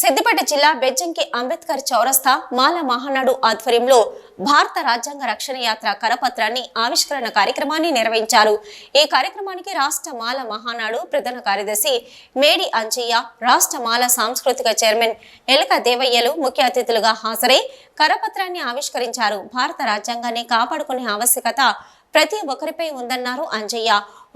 సిద్దిపేట జిల్లా బెజ్జంకి అంబేద్కర్ చౌరస్తా మాల మహానాడు ఆధ్వర్యంలో భారత రాజ్యాంగ రక్షణ యాత్ర కరపత్రాన్ని ఆవిష్కరణ కార్యక్రమాన్ని నిర్వహించారు. ఈ కార్యక్రమానికి రాష్ట్ర మాల మహానాడు ప్రధాన కార్యదర్శి మేడి అంజయ్య రాష్ట్ర మాల సాంస్కృతిక చైర్మన్ ఎలక దేవయ్యలు ముఖ్య అతిథులుగా హాజరై కరపత్రాన్ని ఆవిష్కరించారు. భారత రాజ్యాంగాన్ని కాపాడుకునే ఆవశ్యకత ప్రతి ఒక్కరిపై ఉందన్నారు అంజయ్య.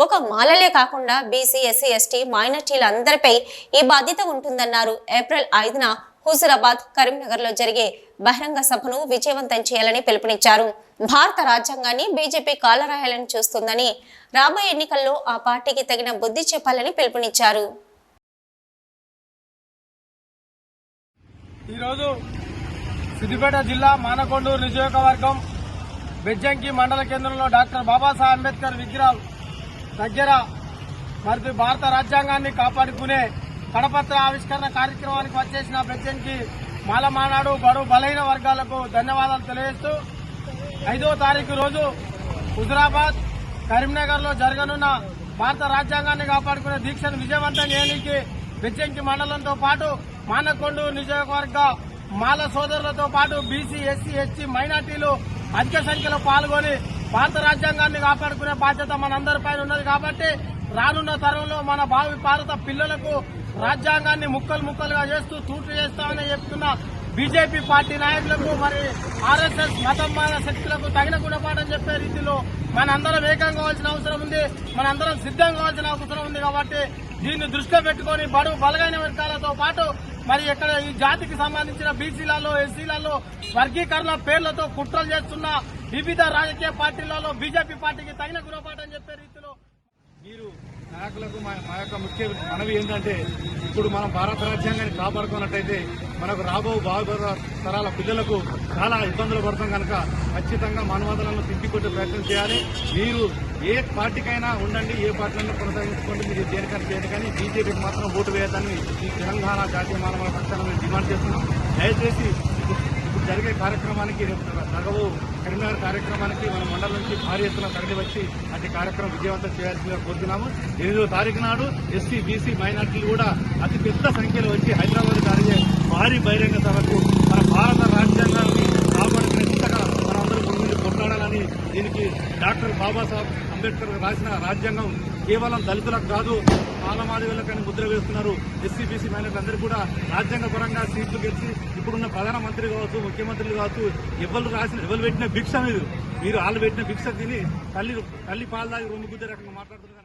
ఒక మాలలే కాకుండా బీసీ ఎస్సీ ఎస్టీ మైనార్టీలందరిపై ఈ బాధ్యత ఉంటుందన్నారు. ఏప్రిల్ ఐదున హుజురాబాద్ కరీంనగర్లో జరిగే బహిరంగ సభను విజయవంతం చేయాలని పిలుపునిచ్చారు. భారత రాజ్యాంగాన్ని బీజేపీ కాలరాయాలని చూస్తుందని రాబోయే ఎన్నికల్లో ఆ పార్టీకి తగిన బుద్ధి చెప్పాలని పిలుపునిచ్చారు. ఈరోజు సిద్దిపేట జిల్లా మానకొండూరు నియోజకవర్గం బెజ్జంకి మండల కేంద్రంలో డాక్టర్ బాబాసాహెబ్ అంబేద్కర్ విగ్రహం దగ్గర మరి భారత రాజ్యాంగాన్ని కాపాడుకునే కడపత్ర ఆవిష్కరణ కార్యక్రమానికి వచ్చేసిన బెజ్జంకి మాల మానాడు బడు బలహీన వర్గాలకు ధన్యవాదాలు తెలియజేస్తూ ఐదో తారీఖు రోజు హుజరాబాద్ కరీంనగర్లో జరగనున్న భారత రాజ్యాంగాన్ని కాపాడుకునే దీక్షను విజయవంతం చేయడానికి బెజ్జంకి మండలంతో పాటు మానకొండు నియోజకవర్గ మాల సోదరులతో పాటు బీసీ ఎస్సీ ఎస్టీ మైనార్టీలు అధిక సంఖ్యలో పాల్గొని భారత రాజ్యాంగాన్ని కాపాడుకునే బాధ్యత మనందరిపైన ఉన్నది కాబట్టి రానున్న తరంలో మన భావి భారత పిల్లలకు రాజ్యాంగాన్ని ముక్కలు ముక్కలుగా చేస్తూ తూట్లు చేస్తామని చెప్తున్న బీజేపీ పార్టీ నాయకులకు మరి ఆర్ఎస్ఎస్ మతమాన శక్తులకు తగిన గుణపాఠం చెప్పే రీతిలో మనందరం ఏకం కావాల్సిన అవసరం ఉంది. మనందరం సిద్ధం కావాల్సిన అవసరం ఉంది కాబట్టి దీన్ని దృష్టిలో పెట్టుకొని బడుగు బలగైన వర్గాలతో పాటు మరి ఇక్కడ ఈ జాతికి సంబంధించిన బీసీలలో ఎస్సీలలో వర్గీకరణ పేర్లతో కుట్రలు చేస్తున్న వివిధ రాజకీయ పార్టీలలో బీజేపీ పార్టీకి తగిన గుణపాఠం చెప్పే రీతిలో నాయకులకు మా యొక్క ముఖ్య మనవి ఏంటంటే ఇప్పుడు మనం భారత రాజ్యాంగాన్ని కాపాడుకున్నట్టయితే మనకు రాబో బాగోర తరాల పిల్లలకు చాలా ఇబ్బందులు పడతాం కనుక ఖచ్చితంగా మానవాదాలను తిప్పికొట్టే ప్రయత్నం చేయాలి. మీరు ఏ పార్టీకైనా ఉండండి ఏ పార్టీలైనా కొనసాగించుకోండి మీరు దేనికైనా చేయండి కానీ బీజేపీకి మాత్రం ఓటు వేయదని ఈ తెలంగాణ జాతీయ మానవ పక్షాన మేము డిమాండ్ చేస్తున్నాం. దయచేసి జరిగే కార్యక్రమానికి రేపు నగవు కరీంనగర్ కార్యక్రమానికి మన మండలం నుంచి భారీ ఎత్తున తరలి వచ్చి అతి కార్యక్రమం విజయవంతం చేయాల్సిందిగా కోరుతున్నాము. ఎనిమిదో తారీఖు నాడు ఎస్సీ బీసీ మైనార్టీలు కూడా అతి పెద్ద సంఖ్యలో వచ్చి హైదరాబాద్ జరిగే భారీ బహిరంగ సభకు మన భారత రాజ్యాంగాన్ని కాపాడుకునే దిశగా మనందరూ ముందు కొట్లాడాలని దీనికి డాక్టర్ బాబాసాహెబ్ అంబేద్కర్ రాసిన రాజ్యాంగం కేవలం దళితులకు కాదు మానవాదివులకని ముద్ర వేస్తున్నారు. ఎస్సీ బీసీ మైనార్టీ అందరూ కూడా రాజ్యాంగ పరంగా సీట్లు గెలిచి ఇప్పుడున్న ప్రధానమంత్రి కావచ్చు ముఖ్యమంత్రులు కావచ్చు ఎవరు రాసిన ఎవరు పెట్టిన భిక్ష మీరు మీరు వాళ్ళు పెట్టిన భిక్ష తిని తల్లి తల్లి పాలు తాగి రొమ్ము గుద్దే రకంగా మాట్లాడుతున్నారు.